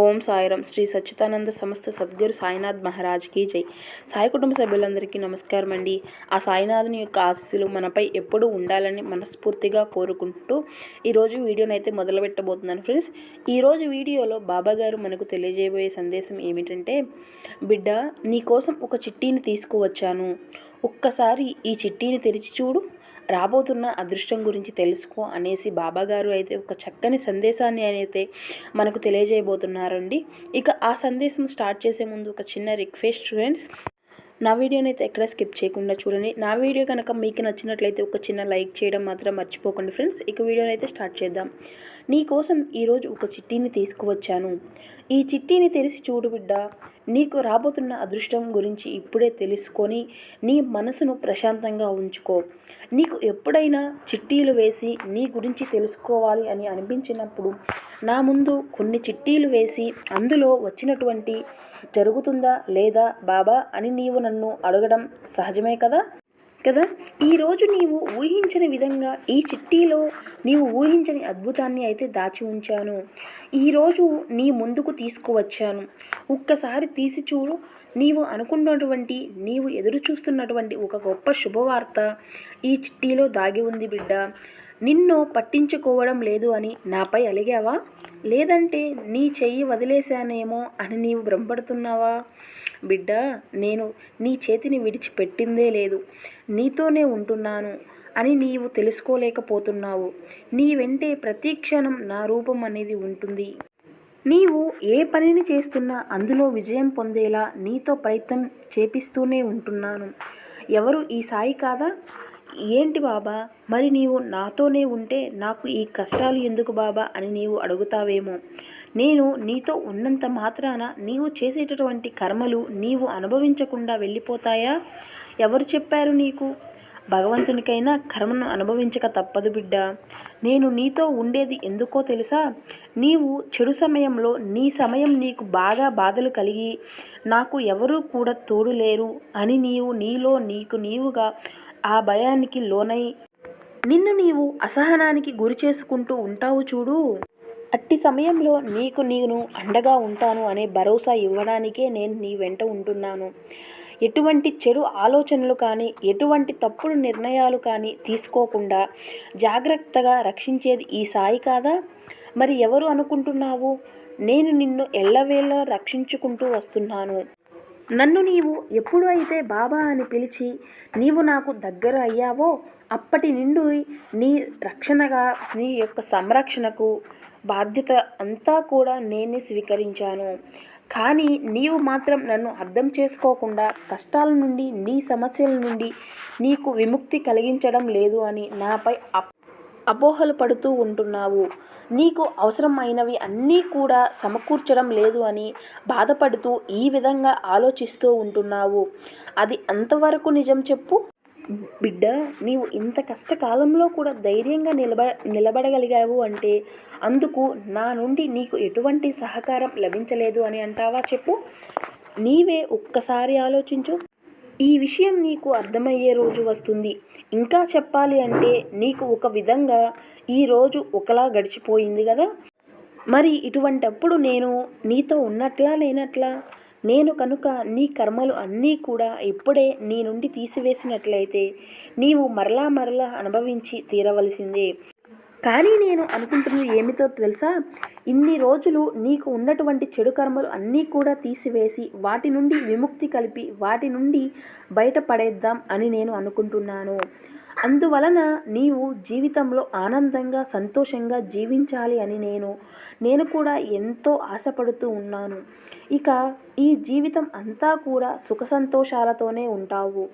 ఓం సాయిరం. శ్రీ సచ్చిదానంద సమస్త సద్గురు సాయినాథ్ మహారాజ్కి జై. సాయి కుటుంబ సభ్యులందరికీ నమస్కారం అండి. ఆ సాయినాథుని యొక్క ఆశీస్సులు మనపై ఎప్పుడూ ఉండాలని మనస్ఫూర్తిగా కోరుకుంటూ ఈరోజు వీడియోని అయితే మొదలుపెట్టబోతున్నాను ఫ్రెండ్స్. ఈరోజు వీడియోలో బాబా గారు మనకు తెలియజేయబోయే సందేశం ఏమిటంటే బిడ్డ నీకోసం ఒక చిట్టీని తీసుకువచ్చాను. ఒక్కసారి ఈ చిట్టీని తెరిచి చూడు. రాబోతున్న అదృష్టం గురించి తెలుసుకో అనేసి బాబాగారు అయితే ఒక చక్కని సందేశాన్ని అయితే మనకు తెలియజేయబోతున్నారండి. ఇక ఆ సందేశం స్టార్ట్ చేసే ముందు ఒక చిన్న రిక్వెస్ట్ ఫ్రెండ్స్. నా వీడియోని అయితే ఎక్కడ స్కిప్ చేయకుండా చూడండి. నా వీడియో కనుక మీకు నచ్చినట్లయితే ఒక చిన్న లైక్ చేయడం మాత్రం మర్చిపోకండి ఫ్రెండ్స్. ఇక వీడియోని అయితే స్టార్ట్ చేద్దాం. నీ కోసం ఈరోజు ఒక చిట్టీని తీసుకువచ్చాను. ఈ చిట్టీని తెరిచి చూడు బిడ్డ. నీకు రాబోతున్న అదృష్టం గురించి ఇప్పుడే తెలుసుకొని నీ మనసును ప్రశాంతంగా ఉంచుకో. నీకు ఎప్పుడైనా చిట్టీలు వేసి నీ గురించి తెలుసుకోవాలి అని అనిపించినప్పుడు నా ముందు కొన్ని చిట్టీలు వేసి అందులో వచ్చినటువంటి జరుగుతుందా లేదా బాబా అని నీవు నన్ను అడగడం సహజమే కదా? కదా? ఈరోజు నీవు ఊహించని విధంగా ఈ చిట్టీలో నీవు ఊహించని అద్భుతాన్ని అయితే దాచి ఉంచాను. ఈరోజు నీ ముందుకు తీసుకువచ్చాను. ఒక్కసారి తీసి చూడు. నీవు అనుకున్నటువంటి నీవు ఎదురు చూస్తున్నటువంటి ఒక గొప్ప శుభవార్త ఈ చిట్టీలో దాగి ఉంది బిడ్డ. నిన్ను పట్టించుకోవడం లేదు అని నాపై అలిగావా? లేదంటే నీ చెయ్యి వదిలేశానేమో అని నీవు భ్రమపడుతున్నావా? బిడ్డ నేను నీ చేతిని విడిచిపెట్టిందే లేదు. నీతోనే ఉంటున్నాను అని నీవు తెలుసుకోలేకపోతున్నావు. నీ వెంటే ప్రతి క్షణం నా రూపం అనేది ఉంటుంది. నీవు ఏ పనిని చేస్తున్నా అందులో విజయం పొందేలా నీతో ప్రయత్నం చేపిస్తూనే ఉంటున్నాను. ఎవరు ఈ సాయి కాదా? ఏంటి బాబా? మరి నీవు నాతోనే ఉంటే నాకు ఈ కష్టాలు ఎందుకు బాబా? అని నీవు అడుగుతావేమో. నేను నీతో ఉన్నంత మాత్రాన నీవు చేసేటటువంటి కర్మలు నీవు అనుభవించకుండా వెళ్ళిపోతాయా? ఎవరు చెప్పారు నీకు? భగవంతునికైనా కర్మను అనుభవించక తప్పదు బిడ్డ. నేను నీతో ఉండేది ఎందుకో తెలుసా? నీవు చెడు సమయంలో నీ సమయం నీకు బాగా బాధలు కలిగి నాకు ఎవరూ కూడా తోడు లేరు అని నీవు నీలో నీకు నీవుగా ఆ భయానికి లోనై నిన్ను నీవు అసహనానికి గురి చేసుకుంటూ ఉంటావు చూడు. అట్టి సమయంలో నీకు నేను అండగా ఉంటాను అనే భరోసా ఇవ్వడానికే నేను నీ వెంట ఉంటున్నాను. ఎటువంటి చెడు ఆలోచనలు కానీ ఎటువంటి తప్పుడు నిర్ణయాలు కానీ తీసుకోకుండా జాగ్రత్తగా రక్షించేది ఈ సాయి కాదా? మరి ఎవరు అనుకుంటున్నావు? నేను నిన్ను ఎల్లవేళ రక్షించుకుంటూ వస్తున్నాను. నన్ను నీవు ఎప్పుడు అయితే బాబా అని పిలిచి నీవు నాకు దగ్గర అయ్యావో అప్పటి నుండి నీ రక్షణగా నీ యొక్క సంరక్షణకు బాధ్యత అంతా కూడా నేనే స్వీకరించాను. కానీ నీవు మాత్రం నన్ను అర్థం చేసుకోకుండా కష్టాల నుండి నీ సమస్యల నుండి నీకు విముక్తి కలిగించడం లేదు అని నాపై అపోహలు పడుతూ ఉంటున్నావు. నీకు అవసరమైనవి అన్నీ కూడా సమకూర్చడం లేదు అని బాధపడుతూ ఈ విధంగా ఆలోచిస్తూ ఉంటున్నావు. అది అంతవరకు నిజం చెప్పు. బిడ్డ నీవు ఇంత కష్టకాలంలో కూడా ధైర్యంగా నిలబ నిలబడగలిగావు అంటే అందుకు నా నుండి నీకు ఎటువంటి సహకారం లభించలేదు అని అంటావా చెప్పు. నీవే ఒక్కసారి ఆలోచించు. ఈ విషయం నీకు అర్థమయ్యే రోజు వస్తుంది. ఇంకా చెప్పాలి అంటే నీకు ఒక విధంగా ఈ రోజు ఒకలా గడిచిపోయింది కదా? మరి ఇటువంటప్పుడు నేను నీతో ఉన్నట్లా లేనట్లా? నేను కనుక నీ కర్మలు అన్నీ కూడా ఇప్పుడే నీ నుండి తీసివేసినట్లయితే నీవు మరలా మరలా అనుభవించి తీరవలసిందే. కానీ నేను అనుకుంటున్నది ఏమిటో తెలుసా? ఇన్ని రోజులు నీకు ఉన్నటువంటి చెడు కర్మలు అన్నీ కూడా తీసివేసి వాటి నుండి విముక్తి కలిపి వాటి నుండి బయటపడేద్దాం అని నేను అనుకుంటున్నాను. అందువలన నీవు జీవితంలో ఆనందంగా సంతోషంగా జీవించాలి అని నేను నేను కూడా ఎంతో ఆశపడుతూ ఉన్నాను. ఇక ఈ జీవితం అంతా కూడా సుఖ సంతోషాలతోనే ఉంటావు.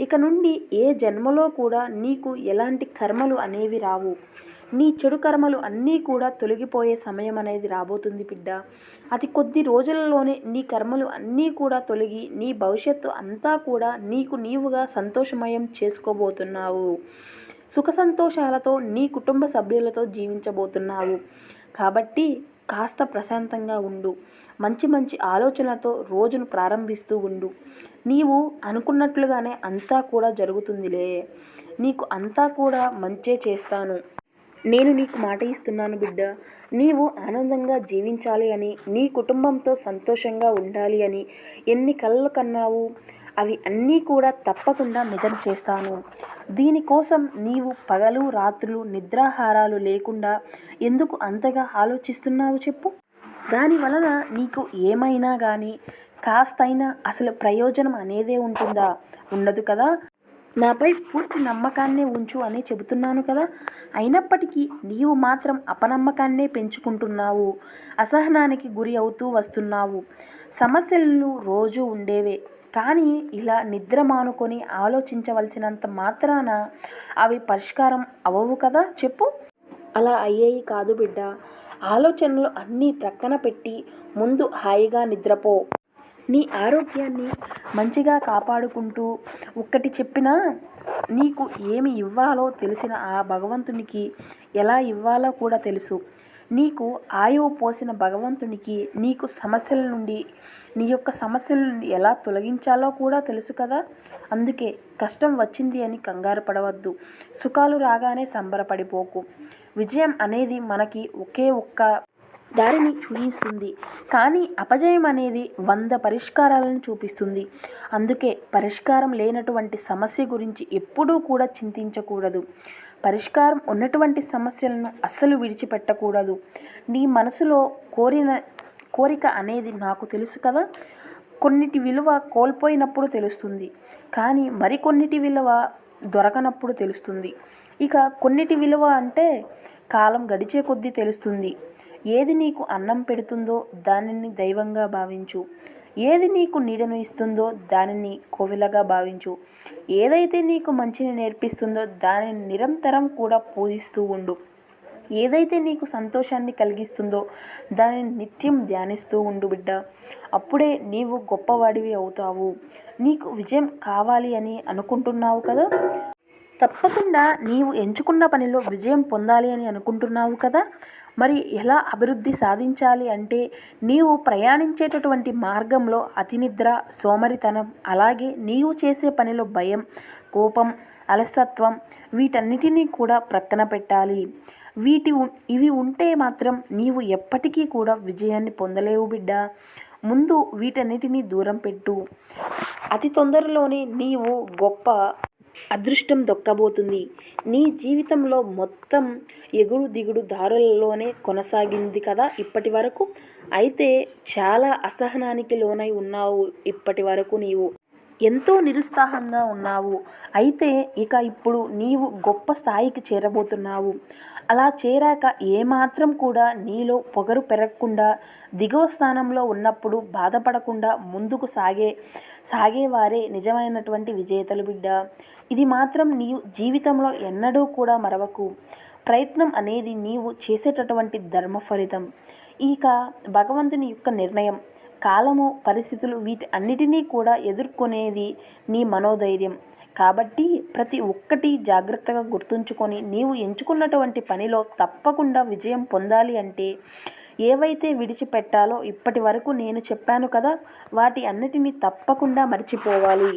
ఇక నుండి ఏ జన్మలో కూడా నీకు ఎలాంటి కర్మలు అనేవి రావు. నీ చెడు కర్మలు అన్నీ కూడా తొలగిపోయే సమయం అనేది రాబోతుంది బిడ్డ. అతి కొద్ది రోజులలోనే నీ కర్మలు అన్నీ కూడా తొలగి నీ భవిష్యత్తు అంతా కూడా నీకు నీవుగా సంతోషమయం చేసుకోబోతున్నావు. సుఖ సంతోషాలతో నీ కుటుంబ సభ్యులతో జీవించబోతున్నావు. కాబట్టి కాస్త ప్రశాంతంగా ఉండు. మంచి మంచి ఆలోచనలతో రోజును ప్రారంభిస్తూ ఉండు. నీవు అనుకున్నట్లుగానే అంతా కూడా జరుగుతుందిలే. నీకు అంతా కూడా మంచే చేస్తాను. నేను నీకు మాట ఇస్తున్నాను బిడ్డ. నీవు ఆనందంగా జీవించాలి అని నీ కుటుంబంతో సంతోషంగా ఉండాలి అని ఎన్ని కళ్ళు కన్నావు అవి అన్నీ కూడా తప్పకుండా నిజం చేస్తాను. దీనికోసం నీవు పగలు రాత్రులు నిద్రాహారాలు లేకుండా ఎందుకు అంతగా ఆలోచిస్తున్నావు చెప్పు? దాని వలన నీకు ఏమైనా కానీ కాస్తైనా అసలు ప్రయోజనం అనేదే ఉంటుందా? ఉండదు కదా? నాపై పూర్తి నమ్మకాన్నే ఉంచు అని చెబుతున్నాను కదా. అయినప్పటికీ నీవు మాత్రం అపనమ్మకాన్నే పెంచుకుంటున్నావు. అసహనానికి గురి అవుతూ వస్తున్నావు. సమస్యలను రోజు ఉండేవే. కానీ ఇలా నిద్ర మానుకొని ఆలోచించవలసినంత మాత్రాన అవి పరిష్కారం అవ్వవు కదా. చెప్పు. అలా అయ్యేవి కాదు బిడ్డ. ఆలోచనలు అన్నీ ప్రక్కన పెట్టి ముందు హాయిగా నిద్రపో. నీ ఆరోగ్యాన్ని మంచిగా కాపాడుకుంటూ ఒక్కటి చెప్పినా నీకు ఏమి ఇవ్వాలో తెలిసిన ఆ భగవంతునికి ఎలా ఇవ్వాలో కూడా తెలుసు. నీకు ఆయువు పోసిన భగవంతునికి నీకు సమస్యల నుండి నీ యొక్క సమస్యల నుండి ఎలా తొలగించాలో కూడా తెలుసు కదా. అందుకే కష్టం వచ్చింది అని కంగారు పడవద్దు. సుఖాలు రాగానే సంబరపడిపోకు. విజయం అనేది మనకి ఒకే ఒక్క దారిని చూపిస్తుంది కానీ అపజయం అనేది వంద పరిష్కారాలను చూపిస్తుంది. అందుకే పరిష్కారం లేనటువంటి సమస్య గురించి ఎప్పుడూ కూడా చింతించకూడదు. పరిష్కారం ఉన్నటువంటి సమస్యలను అస్సలు విడిచిపెట్టకూడదు. నీ మనసులో కోరిన కోరిక అనేది నాకు తెలుసు కదా? కొన్నిటి విలువ కోల్పోయినప్పుడు తెలుస్తుంది. కానీ మరికొన్నిటి విలువ దొరకనప్పుడు తెలుస్తుంది. ఇక కొన్నిటి విలువ అంటే కాలం గడిచే కొద్దీ తెలుస్తుంది. ఏది నీకు అన్నం పెడుతుందో దానిని దైవంగా భావించు. ఏది నీకు నీడను ఇస్తుందో దానిని కోవిలగా భావించు. ఏదైతే నీకు మంచిని నేర్పిస్తుందో దానిని నిరంతరం కూడా పూజిస్తూ ఉండు. ఏదైతే నీకు సంతోషాన్ని కలిగిస్తుందో దానిని నిత్యం ధ్యానిస్తూ ఉండు బిడ్డ. అప్పుడే నీవు గొప్పవాడివి అవుతావు. నీకు విజయం కావాలి అని అనుకుంటున్నావు కదా? తప్పకుండా నీవు ఎంచుకున్న పనిలో విజయం పొందాలి అని అనుకుంటున్నావు కదా? మరి ఎలా అభివృద్ధి సాధించాలి అంటే నీవు ప్రయాణించేటటువంటి మార్గంలో అతినిద్ర సోమరితనం అలాగే నీవు చేసే పనిలో భయం కోపం అలసత్వం వీటన్నిటినీ కూడా ప్రక్కన పెట్టాలి. వీటి ఉ- ఇవి ఉంటే మాత్రం నీవు ఎప్పటికీ కూడా విజయాన్ని పొందలేవు బిడ్డ. ముందు వీటన్నిటినీ దూరం పెట్టు. అతి తొందరలోనే నీవు గొప్ప అదృష్టం దొక్కబోతుంది. నీ జీవితంలో మొత్తం ఎగుడు దిగుడు దారులలోనే కొనసాగింది కదా ఇప్పటి వరకు అయితే చాలా అసహనానికి లోనై ఉన్నావు ఇప్పటి వరకు నీవు. ఎంతో నిరుత్సాహంగా ఉన్నావు. అయితే ఇక ఇప్పుడు నీవు గొప్ప స్థాయికి చేరబోతున్నావు. అలా చేరాక ఏమాత్రం కూడా నీలో పొగరు పెరగకుండా దిగువ స్థానంలో ఉన్నప్పుడు బాధపడకుండా ముందుకు సాగే సాగేవారే నిజమైనటువంటి విజేతలు బిడ్డ. ఇది మాత్రం నీవు జీవితంలో ఎన్నడూ కూడా మరవకు. ప్రయత్నం అనేది నీవు చేసేటటువంటి ధర్మ ఫలితం. ఇక భగవంతుని యొక్క నిర్ణయం. కాలము పరిస్థితులు వీటి అన్నిటినీ కూడా ఎదుర్కొనేది నీ మనోధైర్యం. కాబట్టి ప్రతి ఒక్కటి జాగ్రత్తగా గుర్తుంచుకొని నీవు ఎంచుకున్నటువంటి పనిలో తప్పకుండా విజయం పొందాలి అంటే ఏవైతే విడిచిపెట్టాలో ఇప్పటి వరకు నేను చెప్పాను కదా వాటి అన్నిటినీ తప్పకుండా మర్చిపోవాలి.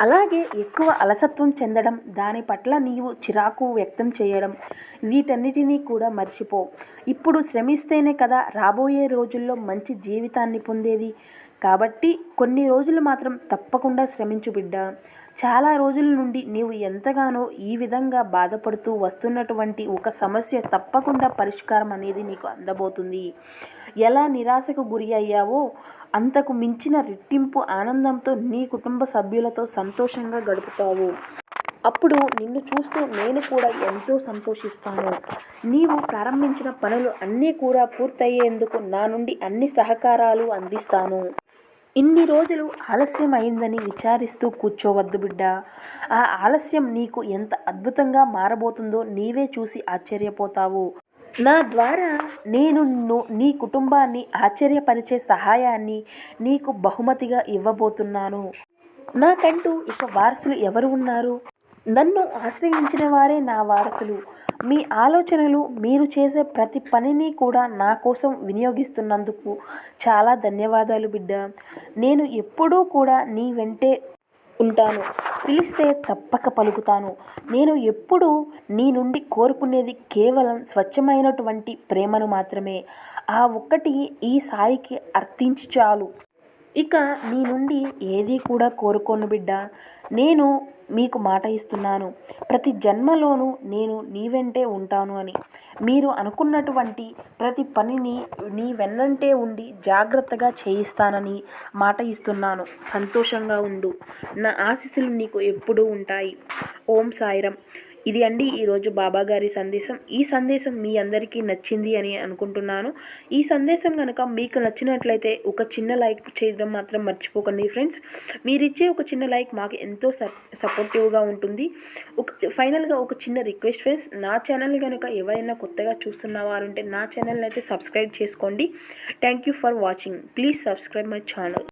అలాగే ఎక్కువ అలసత్వం చెందడం దాని పట్ల నీవు చిరాకు వ్యక్తం చేయడం వీటన్నిటినీ కూడా మర్చిపో. ఇప్పుడు శ్రమిస్తేనే కదా రాబోయే రోజుల్లో మంచి జీవితాన్ని పొందేది. కాబట్టి కొన్ని రోజులు మాత్రం తప్పకుండా శ్రమించు బిడ్డ. చాలా రోజుల నుండి నీవు ఎంతగానో ఈ విధంగా బాధపడుతూ వస్తున్నటువంటి ఒక సమస్య తప్పకుండా పరిష్కారం అనేది నీకు అందబోతుంది. ఎలా నిరాశకు గురి అయ్యావో అంతకు మించిన రెట్టింపు ఆనందంతో నీ కుటుంబ సభ్యులతో సంతోషంగా గడుపుతావు. అప్పుడు నిన్ను చూస్తూ నేను కూడా ఎంతో సంతోషిస్తాను. నీవు ప్రారంభించిన పనులు అన్నీ కూడా పూర్తయ్యేందుకు నా నుండి అన్ని సహకారాలు అందిస్తాను. ఇన్ని రోజులు ఆలస్యం అయిందని విచారిస్తూ కూర్చోవద్దు బిడ్డ. ఆ ఆలస్యం నీకు ఎంత అద్భుతంగా మారబోతుందో నీవే చూసి ఆశ్చర్యపోతావు. నా ద్వారా నేను నీ కుటుంబాన్ని ఆశ్చర్యపరిచే సహాయాన్ని నీకు బహుమతిగా ఇవ్వబోతున్నాను. నాకంటూ ఇక వారసులు ఎవరు ఉన్నారు? నన్ను ఆశ్రయించిన వారే నా వారసులు. మీ ఆలోచనలు మీరు చేసే ప్రతి పనిని కూడా నా కోసం వినియోగిస్తున్నందుకు చాలా ధన్యవాదాలు బిడ్డ. నేను ఎప్పుడూ కూడా నీ వెంటే ఉంటాను. పిలిస్తే తప్పక పలుకుతాను. నేను ఎప్పుడూ నీ నుండి కోరుకునేది కేవలం స్వచ్ఛమైనటువంటి ప్రేమను మాత్రమే. ఆ ఒక్కటి ఈ సాయికి అర్థించి చాలు. ఇక నీ నుండి ఏది కూడా కోరుకోను బిడ్డ. నేను మీకు మాట ఇస్తున్నాను. ప్రతి జన్మలోనూ నేను నీ వెంటే ఉంటాను అని. మీరు అనుకున్నటువంటి ప్రతి పనిని నీ వెన్నంటే ఉండి జాగ్రత్తగా చేయిస్తానని మాట ఇస్తున్నాను. సంతోషంగా ఉండు. నా ఆశీస్సులు నీకు ఎప్పుడూ ఉంటాయి. ఓం సాయిరం ఇది అండి ఈరోజు బాబాగారి సందేశం. ఈ సందేశం మీ అందరికీ నచ్చింది అని అనుకుంటున్నాను. ఈ సందేశం కనుక మీకు నచ్చినట్లయితే ఒక చిన్న లైక్ చేయడం మాత్రం మర్చిపోకండి ఫ్రెండ్స్. మీరిచ్చే ఒక చిన్న లైక్ మాకు ఎంతో సపోర్టివ్గా ఉంటుంది. ఒక ఫైనల్గా ఒక చిన్న రిక్వెస్ట్ ఫ్రెండ్స్. నా ఛానల్ కనుక ఎవరైనా కొత్తగా చూస్తున్న వారు ఉంటే నా ఛానల్ అయితే సబ్స్క్రైబ్ చేసుకోండి. Thank you for watching. Please subscribe my channel.